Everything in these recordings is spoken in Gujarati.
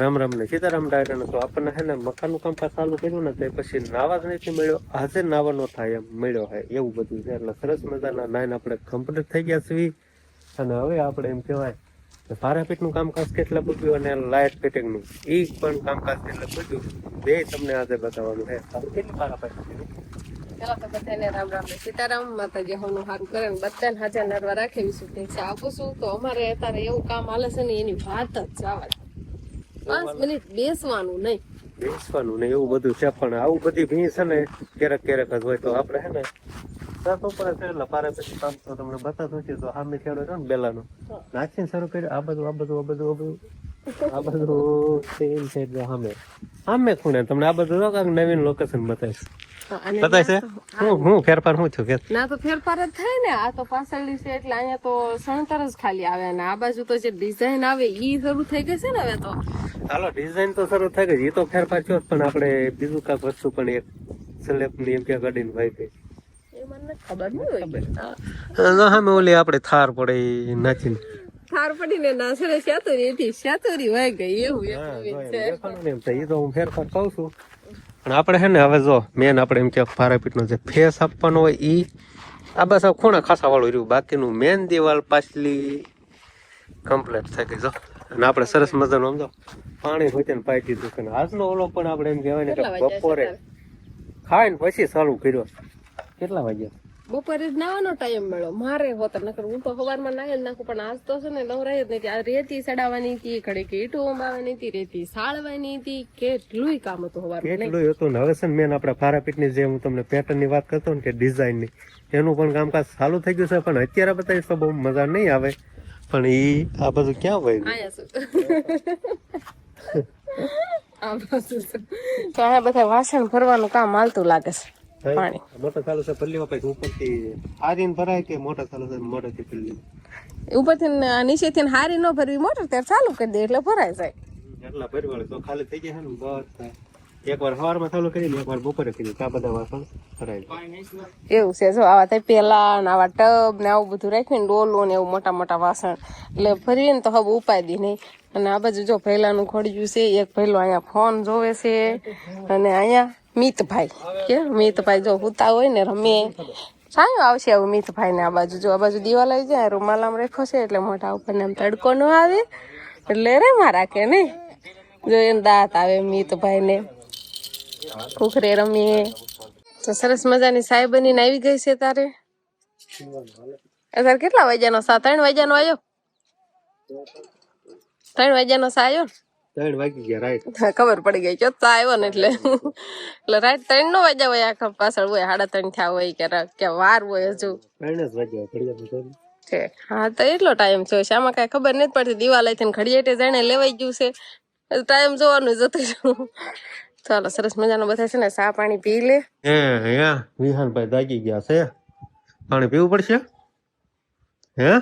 રામ રામ ને સીતારામ ડાયરાને તો આપણને હે ને મકાનનું કામકાજ ચાલુ કર્યું ને તે પછી નાવા જ નથી મળ્યો. આજે નાવાનો થાય એમ મળ્યો હે, એવું બધું છે. એટલે સરસ મજાના નાઈન આપણે કમ્પ્લીટ થઈ ગયા છીએ. અને હવે આપણે એમ કહેવાય ભારાપીઠનું કામકાજ કેટલા પૂછ્યું અને લાઇટ ફિટિંગનું એ પણ કામકાજ કેટલા પૂછ્યું. બે તમને આજે બતાવવાનું છે. કેટલી ભારાપીઠ રામ રામ સીતારામ. માતાજી હોનું સારું કરે ને બધાને હાજર નરવા રાખે એવી શુભેચ્છા આપું છું તો અમારે અત્યારે એવું કામ હાલે છે ને એની વાત જ જવા. પાંચ મિનિટ બેસવાનું નહીં. બેસવાનું ને એવું બધું છે પણ આવું બધી ભીં છે ને ક્યારેક ક્યારેક જ હોય તો આપણે હે ને સાત ઉપર છે એટલે ભારાપીઠનું કામ તો તમને બતાતો છે તો સામે ખેડો છે ને બેલાનો. નાચીને શરૂ કર્યું આ બધું આ બધું આ બધું આ બધું. આ બધું સેમ છે સામે સામે ખૂણે તમને આ બધું નવીન લોકેશન બતાવીશ. બતાય છે? હું. હું ફેરફાર હું છું કે ના તો ફેરફાર જ થાય ને. આ તો પાછળની છે એટલે અહીંયા તો સણતર જ ખાલી આવે અને આ બાજુ તો જે ડિઝાઇન આવે ઈ શરૂ થઈ ગઈ છે ને હવે તો. ચાલો ડિઝાઇન તો શરૂ થઈ ગઈ એ તો ફેરફાર થયો પણ આપણે બીજું કાંઈક વસ્તુ પણ એક સ્લેબની એમ કે ગાડીને ભાઈ ગઈ એ મને નથી ખબર નહીં હોય ઓલી આપણે થાર પડે નાખીને. થાર પડીને નાસરે શાતુરી હતી શાતુરી વહી ગઈ એવું એવું છે. ઈ તો હું ફેરફાર કહું છું. પણ આપણે છે ને હવે જો મેન આપણે એમ કે ફારાપીટનો જે ફેસ આપવાનો હોય એ આ બસ આ ખૂણા ખાસા વાળું રહ્યું. બાકીનું મેન દિવાલ પાછલી કમ્પ્લીટ થઈ ગઈ જો. અને આપણે સરસ મજાનું આમ જો પાણી હોય ને પાઈ દીધું છે. આજનો ઓલો પણ આપણે એમ કહેવાય ને કે બપોરે ખાઈને પછી ચાલુ કર્યો. કેટલા વાગ્યા? બપોરે જ નાવાનો ટાઈમ મળ્યો. મારે હોત નકર હું તો સવારમાં નાહી જ નાખું પણ આજ તો છે ને નવરાય જ નથી. આ રેતી સડાવવાની હતી ઘડી કે ઈટો અંબાવાની હતી રેતી સાળવાની હતી. કેટલું કામ હતું સવારમાં કેટલું હતું. ને હવે છે ને મેન આપણે ભારાપીઠની જે હું તમને પેટર્નની વાત કરતો ને કે ડિઝાઇનની એનું પણ કામકાજ ચાલુ થઈ ગયું છે પણ અત્યારે બતાવીશ તો બહુ મજા નહીં આવે. પણ ઈ આ બધું ક્યાં હોય આ બધું તો આ બધા વાસણ ભરવાનું કામ હાલતું લાગે છે. પાણી. મોટર ચાલુ છે પલ્લીમાં પછી ઉપરથી હારીને ભરાય કે મોટર ચાલુ છે મોટરથી પલ્લી? ઉપરથી નીચેથી હારી ન ભરવી મોટર ત્યારે ચાલુ કરી દે એટલે ભરાઈ જાય. એટલા ભરવાળે તો ખાલી થઈ ગયા ને બસ એકવાર સવારમાં ચાલુ કરી એકવાર બપોરે કરી આ બધા વાસણ ભરાય. એવું છે જો આવા પેલા ને આવા ટબ ને આવું બધું રાખીને ડોલો ને એવું મોટા મોટા વાસણ. એટલે ફરીએ ને તો હવે ઉપાય દી નહીં. અને આ બાજુ જો પહેલાનું ખોડ્યું છે એક પહેલો અહીંયા ફોન જોવે છે અને અહીંયા મિતભાઈ. કે મિતભાઈ જો હુતા હોય ને રમે સાયો આવશે આવું મિતભાઈ ને આ બાજુ. જો આ બાજુ દીવાલ આવી જાય રૂમાલ આમ રેખો છે એટલે મોટા ઉપર ને તડકો ન આવે. એટલે રે મારા રાખે ને. જો એને દાંત આવે મિતભાઈ ને કુખરે રમીએ. તો સરસ મજાની સાય બનીને આવી ગઈ છે તારે. અત્યારે કેટલા વાગ્યાનો સા? ત્રણ વાગ્યાનો આવ્યો ત્રણ વાગ્યાનો સા આવ્યો ને? ત્રણ વાગી ગયા રાઈટ. હા, ખબર પડી ગઈ ચોથા આવ્યો ને એટલે. એટલે રાઈટ ત્રણ નો વાગ્યા હોય આખા પાછળ હોય સાડા ત્રણ થયા હોય કે કે વાર હોય હજુ. ત્રણ જ વાગ્યા ઘડિયા તો છે હા તો એટલો ટાઈમ થયો છે. આમાં કઈ ખબર નથી પડતી. દિવાલ થઈને ઘડિયાટે જાણે લેવાઈ ગયું છે. ટાઈમ જોવાનું જતું ચાલો સરસ મજાનો બધા છે ને સા પાણી પી લે. હે હે વિહાનભાઈ દાગી ગયા છે. પાણી પીવું પડશે? હે?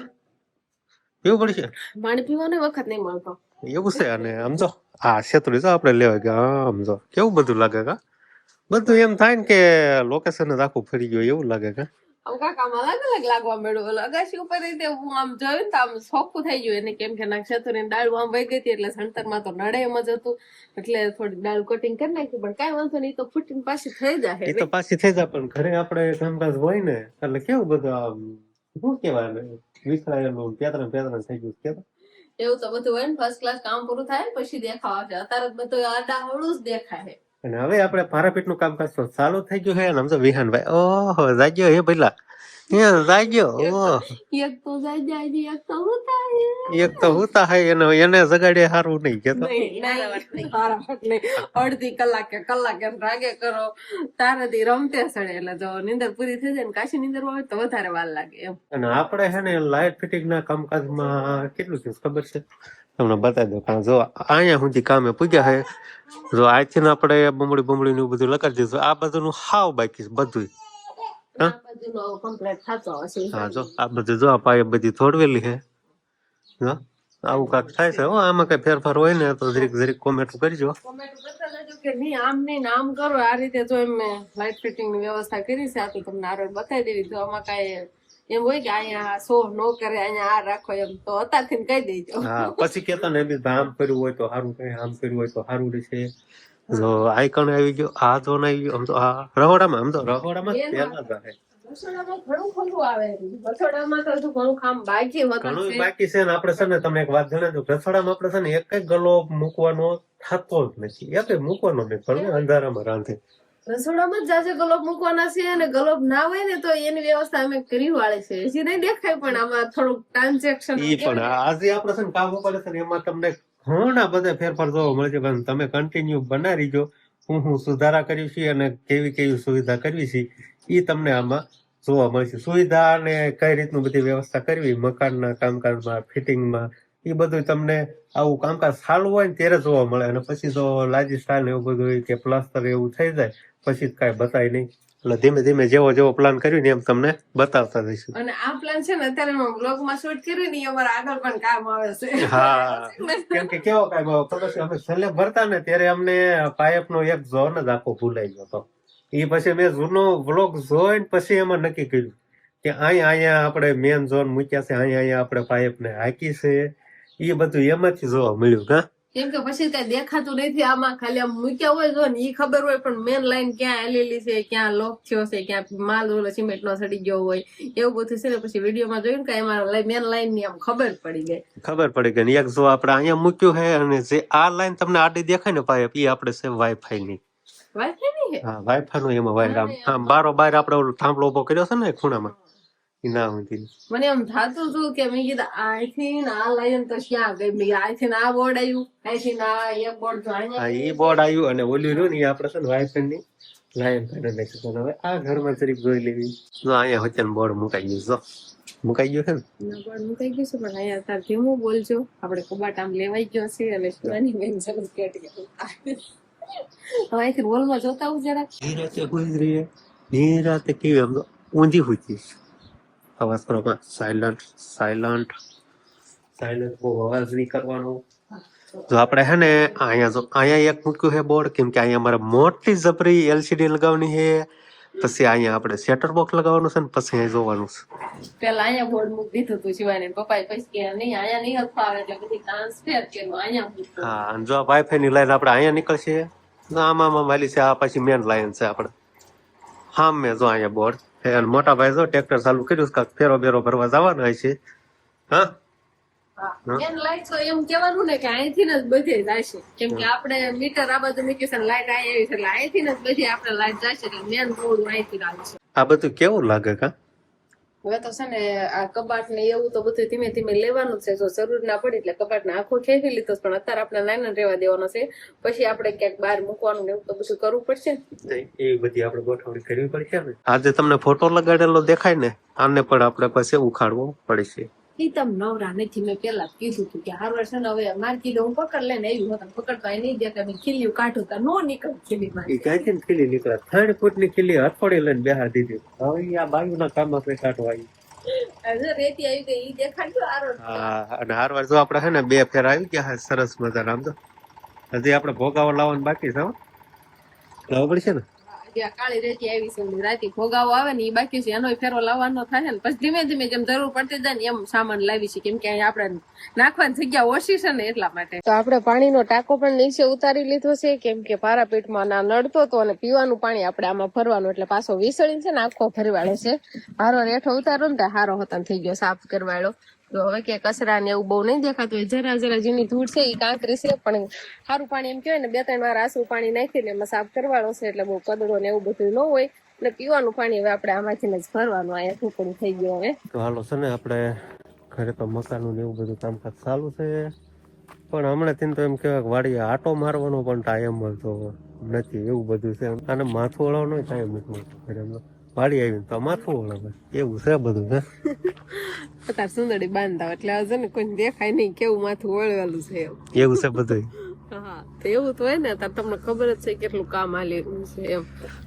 પીવું પડશે? પાણી પીવાનો વખત નહીં મળતો. એવું છે અને સમજો આ છેતરી જો આપણે લેવાય કે હા સમજો કેવું બધું લાગે કા? બધું એમ થાય ને કે લોકેશન જ આખું ફરી ગયું એવું લાગે કા? આમ કાકા આમ અલગ અલગ લાગવા મળ્યું અગાશી ઉપર રીતે હું આમ જોયું ને તો આમ સોખું થઈ ગયું એને કેમ કે નક્ષત્રની ડાળ આમ વહી ગઈ હતી એટલે સણતરમાં તો નડે એમ જ હતું. એટલે થોડી ડાળ કટિંગ કરી નાખી પણ કાંઈ વાંધો નહીં તો ફૂટીને પાછી થઈ એ જાય તો પાછી થઈ જાય પણ ઘરે આપણે કામકાજ હોય ને એટલે કેવું બધું આમ શું કહેવાય ને વિખરાયેલું પેતરણ પેતરણ થઈ ગયું કે એવું તો બધું હોય ને ફર્સ્ટ ક્લાસ કામ પૂરું થાય પછી દેખાવા છે. અત્યારે બધું આડા હળું જ દેખાય અને હવે આપણે ભારાપીઠનું કામકાજ તો ચાલુ થઈ ગયું છે અને સમજો તો વિહાનભાઈ, ઓહો, જાગ્યો હે પેલા એક તો જાય એક તો હું થાય એક તો હુતા હે એને એને જગાડે સારું નહીં કેતો. અડધી કલાકે કલાકે એમ રાગે કરો તારાથી રમતે સડે એટલે જો નીંદર પૂરી થઈ જાય ને કાશી નીંદર આવે તો વધારે વાર લાગે એમ અને આપણે છે ને લાઇટ ફિટિંગ ના કામકાજમાં કેટલું છે ખબર છે તમને બતાવી દો કારણ જો અહીંયા સુધી કામે પૂજ્યા હે જો આજથી આપણે બમડી બમડી નું બધું લગાડી દીધું આ બધું નું હાવ બાકી છે બધું હા? જો આ બધું જો આ પાયે બધી થોડવેલી છે જો આવું કાંક થાય છે. હો આમાં કઈ ફેરફાર હોય ને તો જરીક જરીક કોમેન્ટ કરજો. Comment કરતા રહેજો કે નહીં આમ નહીં આમ કરો. આ રીતે જો એમ લાઇટ ફિટિંગની વ્યવસ્થા કરી છે આ તો તમને આગળ બતાવી દેવી. તો આમાં કાંઈ એમ હોય કે અહીંયા સો નો કરે અહીંયા આ રાખો એમ તો અત્યારથી કહી દેજો. હા પછી કેતા ને આમ કર્યું હોય તો સારું કહે આમ કર્યું હોય તો સારું રહેશે. જો આઈકન આવી ગયો આ ઝોન આવી ગયો આમ તો આ રહોડામાં આમ તો રહોડામાં પહેલા જ આવે બાકી છે. ને છે ને એક વાત જણાવ્યું રસોડામાં આપણે છે ને એક ગલો મૂકવાનો થતો જ નથી. એક મૂકવાનો નહીં પણ અંધારામાં રાંધે. રસોડામાં જ જાજે ગલોબ મૂકવાના છે અને ગલોબ ના હોય ને તો એની વ્યવસ્થા અમે કરી વાળી છે. હજી નહીં દેખાય પણ આમાં થોડુંક ટ્રાન્ઝેક્શન પણ આજે આપણે છે ને કામ પડે છે ને એમાં તમને ઘણા બધા ફેરફાર જોવા મળે છે, પણ તમે કન્ટિન્યુ બનાવી જો હું હું સુધારા કર્યું છે અને કેવી કેવી સુવિધા કરવી છે એ તમને આમાં જોવા મળશે સુવિધા અને કઈ રીતનું બધી વ્યવસ્થા કરવી, મકાનના કામકાજમાં, ફિટિંગમાં એ બધું તમને આવું કામકાજ સારું હોય ને ત્યારે જોવા મળે. અને પછી તો લાજીસ્તાન એવું બધું હોય કે પ્લાસ્ટર એવું થઈ જાય, પછી કાંઈ બતાય નહીં. એટલે ધીમે ધીમે જેવો જેવો પ્લાન કર્યો ને એમ તમને બતાવતા રહીશું અને આ પ્લાન છે ને અત્યારે હું બ્લોગમાં શૂટ કર્યું ને એ અમારા આગળ પણ કામ આવે છે. હા. કેમ કે કેવો કાંઈ ખબર છે અમે છેલ્લે ભરતા ને ત્યારે અમને પાઇપ નો એક ઝોન જ આખો ભૂલાઈ ગયો હતો. એ પછી મેં જૂનો વ્લોગ જોઈને પછી એમાં નક્કી કર્યું કે અહીંયા અહીંયા આપણે મેન ઝોન મૂક્યા છે અહીંયા અહીંયા આપણે પાઇપ ને હાકી છે. એ બધું એમાંથી જોવા મળ્યું હા? કેમ કે પછી કઈ દેખાતું નથી આમાં ખાલી આમ મૂક્યા હોય જો ને ઈ ખબર હોય પણ મેન લાઈન ક્યાં આલેલી છે ક્યાં લોક થયો છે ક્યાં માલ ઓલો સિમેન્ટ નો સડી ગયો હોય એવું બધું છે ને પછી વિડીયોમાં જોયું કે એમાં મેન લાઈનની આમ ખબર પડી ગઈ. ખબર પડી ગઈ એક જો આપણે અહીંયા મૂક્યું છે અને જે આ લાઈન તમને આડી દેખાય ને પાઇપ એ આપણે છે વાઈફાઈ ની. વાઈફાઈ ની હા વાઈફાઈ નું એમાં વાયર આમ બારો બાર આપણે ઓલો થાંભલો ઊભો કર્યો છે ને ખૂણામાં. એ ના હતી મને એમ થાતું હતું કે મેં કીધું ને આ લાઈન તો ક્યાં ગઈ? મેં ને આ બોર્ડ આવ્યું ને આ એક બોર્ડ હા એ બોર્ડ આવ્યું અને ઓલું રહ્યું ને એ આપણે છે ને વાઈફાઈ ની લાઈન કાઢી નાખી પણ હવે આ ઘરમાં જરીક જોઈ લેવી. જો અહીંયા વચ્ચે બોર્ડ મુકાઈ ગયું જો. મુકાઈ ગયું છે ને? ના બોર્ડ મુકાઈ ગયું છે પણ અહીંયા તાર ધીમું બોલજો. આપણે કબાટ આમ લેવાઈ ગયો છે અને શિવાની બેન જરૂર કેટી હવે અહીંથી હોલમાં જોતા જરા નિરાતે ગુજરી નિરાતે કેવી આમ ઊંધી હુતી અવાજ પ્રમાણ સાયલન્ટ સાયલન્ટ સાયલન્ટ બહુ અવાજ નહીં કરવાનો. જો આપણે હે ને અહીંયા જો અહીંયા એક મૂક્યું છે બોર્ડ કેમ કે અહીંયા મારે મોટી જબરી એલસીડી લગાવવાની છે. પછી અહીંયા આપણે સેટર બોક્સ લગાવવાનું છે ને પછી અહીંયા જોવાનું છે. પેલા અહીંયા બોર્ડ મૂકી દીધું હતું શિવાને પપ્પાએ પછી કે નહીં અહીંયા નહીં હરખું આવે એટલે બધી ટ્રાન્સફર કર્યું અહીંયા હા અને જો વાઈફાઈ ની લાઈન આપણે અહીંયા નીકળશે. આમાં આમાં વાલી છે આ પછી મેન લાઈન છે આપણે. હા મેં જો અહીંયા બોર્ડ. અને મોટા ભાઈ જો ટ્રેક્ટર ચાલુ કર્યું કાક ફેરો બેરો ભરવા જવાના હોય છે. હા? મેન લાઈટ તો એમ કેવાનું ને કે અહીંથી જ બધે જશે. કેમ કે આપણે મીટર આ બધું મૂક્યું છે લાઈટ આવી છે એટલે અહીંથી જ બધી આપણે લાઈટ જશે એટલે મેન રોડ અહીંથી આ બધું કેવું લાગે કા? હવે તો છે ને આ કબાટ ને એવું તો બધું ધીમે ધીમે લેવાનું છે. જો જરૂર ના પડે એટલે કબાટ ને આખો ખેંચી લીધો પણ અત્યારે આપણે નાના રહેવા દેવાનો છે. પછી આપણે ક્યાંક બહાર મૂકવાનું ને એવું તો બધું કરવું પડશે. એ બધી આપણે ગોઠવણી કરવી પડશે આજે તમને ફોટો લગાડેલો દેખાય ને આને પણ આપણે પછી ઉખાડવો પડશે. ઈ તમ નવરા નથી મેં પેલા જ કીધું હતું કે હાર વર્ષે હવે માર કીધું હું પકડ લઈને આવ્યું હતું પકડતા નહીં દે તમે ખીલ્યું કાઢું તા નો નીકળ ખીલી માં એ ક્યાંથી ને ખીલી નીકળે? થર્ડ ફૂટની ખીલી હથોડી લઈને બેહા દીધી. હવે આ આ બાયુના કામ આપણે કાઢવા આવી રેતી આવી ગઈ ઈ દેખાડ્યું હારો હા અને હારવાર જો આપણે હે ને બે ફેર આવી ગયા છે સરસ મજા આમ તો. હજી આપણે ભોગાવો લાવવાનું બાકી છે. લાવવું પડશે ને? નાખવાની જગ્યા ઓછી છે ને એટલા માટે. તો આપણે પાણીનો ટાંકો પણ નીચે ઉતારી લીધો છે, કેમ કે ના નડતો હતો અને પીવાનું પાણી આપણે આમાં ભરવાનું, એટલે પાછો વિસળીને છે ને આખો ભરવાડે છે. હારો રેઠો ઉતારો ને હારો હોતા થઈ ગયો, સાફ કરવાડો. તો હવે કે કચરા ને એવું બહુ નહીં દેખાતું હોય. જરા જરા જેની ધૂળ છે એ કાંકરી છે પણ સારું પાણી એમ કહેવાય ને, બે ત્રણ વાર આસરું પાણી નાખીને એમાં સાફ કરવાનો છે, એટલે બહુ કદડો ને એવું બધું ન હોય. એટલે પીવાનું પાણી હવે આપણે આમાંથી જ ભરવાનું અહીંયા ટુકડું થઈ ગયું હવે. તો હાલો, છે ને આપણે ઘરે તો મકાનનું ને એવું બધું કામકાજ ચાલુ છે. પણ હમણાંથી તો એમ કહેવાય વાડીએ આટો મારવાનો પણ ટાઈમ મળતો નથી, એવું બધું છે. અને માથું વળવાનો ટાઈમ નથી મળતો. વાડી આવીને તો માથું વળાવે એવું છે બધું અત્યારે સુંદરી બાંધતા એટલે હજુ ને કોઈ દેખાય નહીં કેવું માથું વળવેલું છે એમ. એવું છે બધું હા તો એવું તો હોય ને તાર તમને ખબર જ છે કેટલું કામ હાલી રહ્યું છે એમ.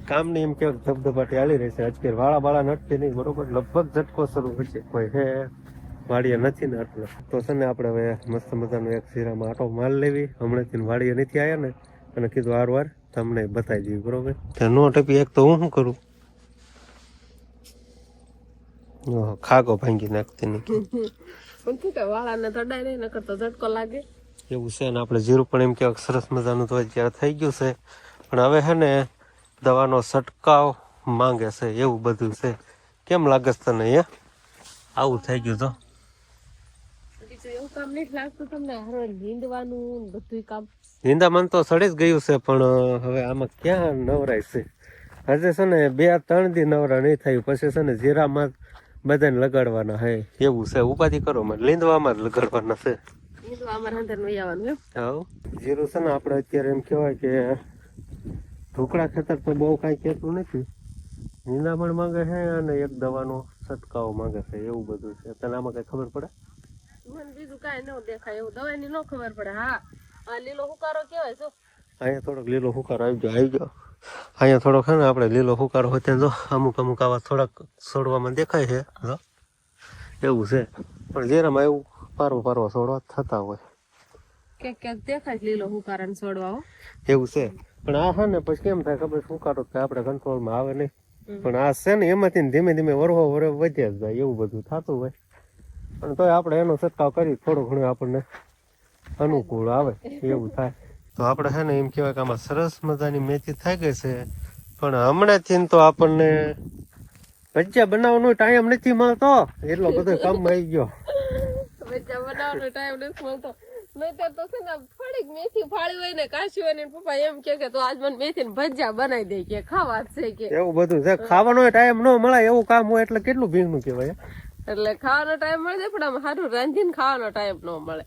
કામ ને એમ કેવાય ધબધબાટી હાલી રહેશે અજકેર વાળા વાળા નટકે નહીં બરોબર? લગભગ ઝટકો શરૂ થશે કોઈ હે વાડીએ નથી ને આટલો. તો છે ને આપણે હવે મસ્ત મજાનો એક શીરામાં આટો માલ લેવી. હમણાંથી વાડીએ નથી આવ્યા ને. અને કીધું વાર વાર તમને બતાવી દઈએ બરોબર? તો નો ટપી એક તો હું શું કરું? ખાગો ભાંગી નાખતી નહીં પણ શું કે વાળાને તડાય નહીં નકર તો ઝટકો લાગે. એવું છે ને આપણે જીરું પણ એમ કે સરસ મજાનું તો અત્યારે થઈ ગયું છે. પણ હવે છે ને દવાનો છંટકાવ માંગે છે એવું બધું છે. કેમ લાગે છે તને હે આવું થઈ ગયું તો. એવું કામ નહીં લાગતું તમને હારો નીંદવાનું બધું કામ. નિંદામણ તો સડી જ ગયું છે પણ હવે આમાં ક્યાં નવરાય છે? હજે છે ને બે ત્રણ દી નવરા નહીં થયું પછી છે ને જીરામાં બધાને લગાડવાના હે. એવું છે ઉપાધિ કરો મને. લીંદવામાં જ લગાડવાના છે. નીંદવા અમારે અંદર નહીં આવવાનું એમ. હાવ. જીરું છે ને આપણે અત્યારે એમ કહેવાય કે ઢોકળા ખેતર તો બહુ કાંઈ કહેતું નથી. નિંદામણ માંગે છે અને એક દવાનો છંટકાવ માંગે છે એવું બધું છે. તને આમાં કઈ ખબર પડે? મને બીજું કાંઈ ન દેખાય એવું દવાની ન ખબર પડે. હા આ લીલો હુકારો કેવાય જો અહીંયા થોડોક લીલો હુકારો આવી ગયો આવી ગયો. અહીંયા થોડોક છે ને આપણે લીલો હુકારો હોય ત્યાં જો અમુક અમુક આવા થોડાક છોડવામાં દેખાય છે જો. એવું છે. પણ જેરામાં એવું પારવો પારવો છોડવા થતા હોય. ક્યાંક ક્યાંક દેખાય લીલો હુકારા ને એવું છે. પણ આ છે ને પછી કેમ થાય ખબર હુકારો કે આપણે કંટ્રોલમાં આવે નહીં. પણ આ છે ને એમાંથી ધીમે ધીમે વરવો વરવ વધ્યા જ જાય એવું બધું થતું હોય. પણ તોય આપણે એનો છંટકાવ કરી થોડું ઘણું આપણને અનુકૂળ આવે એવું થાય. તો આપણે છે ને એમ કહેવાય કે આમાં સરસ મજાની મેથી થઈ ગઈ છે. પણ હમણાંથી તો આપણને ભજીયા બનાવવાનો ટાઈમ નથી મળતો. એટલો બધો કામ આવી ગયો. ભજીયા બનાવવાનો ટાઈમ નથી મળતો. નહીતર તો છે ને થોડીક મેથી ફાળી હોય ને કાશી હોય ને પપ્પા એમ કે કે તો આજ મને મેથી ભજીયા બનાવી દે કે ખાવા છે કે. એવું બધું છે. ખાવાનો ટાઈમ ન મળે એવું કામ હોય એટલે કેટલું ભીંગનું કહેવાય? એટલે ખાવાનો ટાઈમ મળે છે પણ આમ સારું રાંધીને ખાવાનો ટાઈમ ન મળે.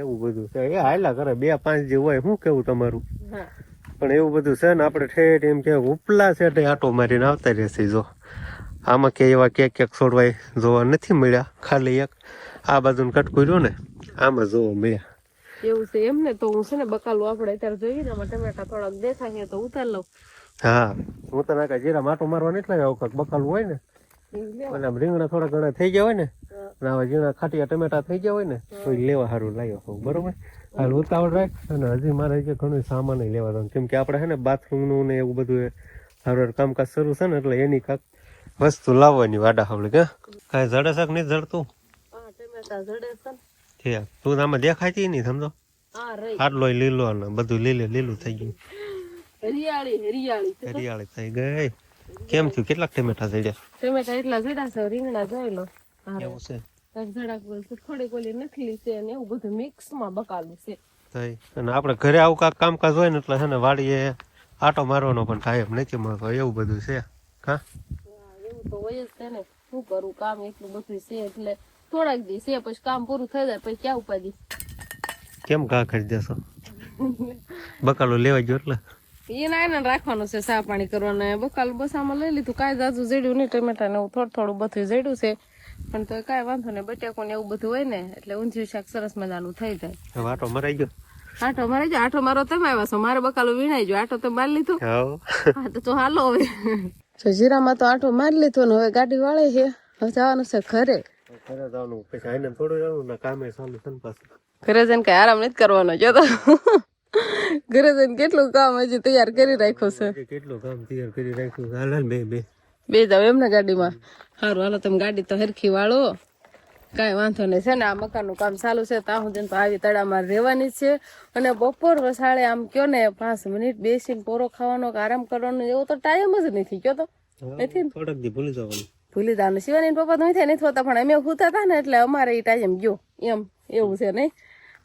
એવું બધું છે. એ હાયલા કરે બે પાંચ જે હોય શું કેવું તમારું? પણ એવું બધું છે ને આપણે ઠેઠ એમ કે ઉપલા છે એટલે આટો મારીને આવતા રહેશે જો. આમાં કે એવા ક્યાંક ક્યાંક છોડવાય જોવા નથી મળ્યા ખાલી એક આ બાજુ કટકું રહ્યું ને આમાં જોવા મળ્યા. એવું છે એમ ને તો હું છે ને બકાલું આપણે અત્યારે જોઈએ ને આમાં ટમેટા થોડાક દેખાય તો ઉતાર લઉં. હા હું તો નાખા જીરા માટો મારવા એટલે લાગ્યા બકાલું હોય ને. અને રીંગણા થોડા ઘણા થઈ ગયા હોય ને. આવા ઝીણા ખાટિયા ટમેટા થઈ ગયા હોય ને તો લેવા સારું લાવ્યો હોઉં બરોબર? હાલ ઉતાવળ રાખ અને હજી મારે કે ઘણું સામાન લેવાનું કેમ કે આપણે છે ને બાથરૂમનું ને એવું બધું સારું કામકાજ શરૂ છે ને એટલે એની કાંક વસ્તુ લાવવાની વાડા હવળી કે કાંઈ જડે શાક નહીં જડતું? તું આમાં દેખાતી નહીં સમજો? આટલો લીલો અને બધું લીલે લીલું થઈ ગયું. હરિયાળી હરિયાળી હરિયાળી થઈ ગઈ. કેમ થયું? કેટલાક ટમેટા જડ્યા ટમેટા એટલા જડા છે રીંગણા જોઈ લો એવું છે. જરાક થોડીક ઓલી નખલી છે એવું બધું મિક્સમાં બકાલું છે. થઈ અને આપણે ઘરે આવું કાંક કામકાજ હોય ને એટલે છે ને વાડીએ આટો મારવાનો પણ ટાઈમ નથી મળતો. એવું બધું છે. હા? એવું તો હોય જ છે ને. શું કરું? કામ એટલું બધું છે એટલે થોડાક દી છે પછી કામ પૂરું થઈ જાય પછી ક્યાં ઉપાધી કેમ ઘા કરી દેશો બકાલો લેવા ગયો એટલે? એના એને રાખવાનું છે સા પાણી કરવાનું. બકાલ બસામાં લઈ લીધું. કાંઈ જાજુ જડ્યું નહીં ટમેટા ને એવું થોડું થોડું બધું જડ્યું છે. પણ તો કાંઈ વાંધો નહીં બટાકો ને એવું બધું હોય ને એટલે ઊંધિયું શાક સરસ મજાનું થઈ જાય. વાટો મરાઈ ગયો. આટો મારે જો આટો મારો તમે આવ્યા છો? મારે બકાલો વીણાઈ ગયો. આટો તો મારી લીધો. હા તો તો હાલો હવે. તો જીરામાં તો આટો મારી લીધો ને હવે ગાડી વાળે છે. હવે જવાનું છે ઘરે. ઘરે જવાનું પછી આઈને થોડું જવાનું ને કામે ચાલુ છે ને પાછું. ઘરે જઈને કઈ આરામ નથી કરવાનો જો તો. ઘરે જઈને કેટલું કામ હજી તૈયાર કરી રાખ્યું છે. કેટલું કામ તૈયાર કરી રાખ્યું હાલ હાલ બે બે. બે જાવ એમને ગાડીમાં. સારું હાલો તમે ગાડી તો હરખી વાળો. કાંઈ વાંધો નહીં. છે ને આ મકાનનું કામ ચાલુ છે. ત્યાં સુધી તો આવી તળામાં રહેવાની જ છે. અને બપોર વસાળે આમ કયો ને પાંચ મિનિટ બેસીને પોરો ખાવાનો કે આરામ કરવાનો એવો તો ટાઈમ જ નથી કયો તો. નથી? થોડાક દી ભૂલી જવાનું. ભૂલી જવાનું શિવાની પપ્પા તો નથી નથી હોતા પણ અમે હુતા હતા ને એટલે અમારે એ ટાઈમ ગયો. એમ એવું છે નહીં?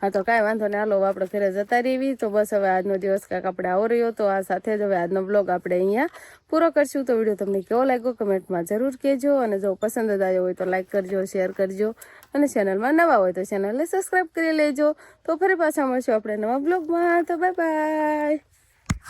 હા, તો કાંઈ વાંધો નહીં. હાલો આપણે ઘરે જતા રહેવી તો બસ હવે આજનો દિવસ કાંઈક આપણે આવો રહ્યો. તો આ સાથે જ હવે આજનો બ્લોગ આપણે અહીંયા પૂરો કરશું. તો વીડિયો તમને કેવો લાગ્યો કમેન્ટમાં જરૂર કહેજો. અને જો પસંદ જ આવ્યો હોય તો લાઇક કરજો શેર કરજો. અને ચેનલમાં નવા હોય તો ચેનલને સબસ્ક્રાઈબ કરી લેજો. તો ફરી પાછા મળશું આપણે નવા બ્લોગમાં તો બાય બાય